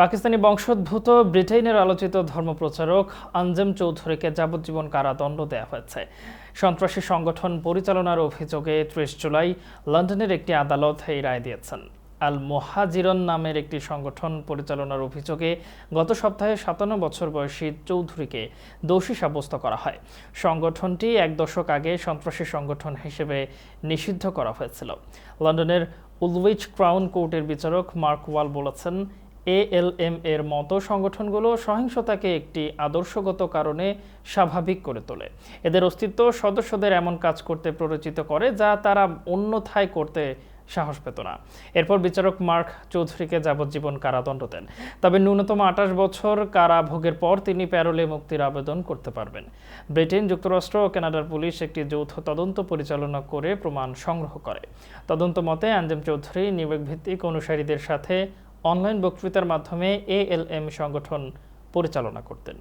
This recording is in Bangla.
পাকিস্তানি বংশোদ্ভূত ব্রিটেনের আলোচিত ধর্মপ্রচারক আঞ্জেম চৌধুরীকে যাবজ্জীবন কারাদণ্ড দেওয়া হয়েছে। সন্ত্রাসী সংগঠন পরিচালনার অভিযোগে ত্রিশ জুলাই লন্ডনের একটি আদালত এই রায় দিয়েছেন। আল মোহাজিরন নামের একটি সংগঠন পরিচালনার অভিযোগে গত সপ্তাহে সাতান্ন বছর বয়সী চৌধুরীকে দোষী সাব্যস্ত করা হয়। সংগঠনটি এক দশক আগে সন্ত্রাসী সংগঠন হিসেবে নিষিদ্ধ করা হয়েছিল। লন্ডনের উলউইচ ক্রাউন কোর্টের বিচারক মার্ক ওয়াল বলেছেন এএলএম এর মতো সংগঠনগুলো সহিংসতাকে একটি আদর্শগত কারণে স্বাভাবিক করে তোলে। এদের অস্তিত্ব সদস্যদের এমন কাজ করতে প্ররোচিত করে যা তারা অন্যথায় করতে সাহস পেত না। এরপর বিচারক মার্ক চৌধুরীকে যাবজ্জীবন কারাদণ্ড দেন। তবে ন্যূনতম আঠাশ বছর কারাভোগের পর তিনি প্যারোলে মুক্তির আবেদন করতে পারবেন। ব্রিটেন যুক্তরাষ্ট্র ও কানাডার পুলিশ একটি যৌথ তদন্ত পরিচালনা করে প্রমাণ সংগ্রহ করে। তদন্ত মতে আঞ্জেম চৌধুরী নিউইয়র্ক ভিত্তিক অনুসারীদের সাথে অনলাইন বক্তৃতার মাধ্যমে এএলএম সংগঠন পরিচালনা করতেন।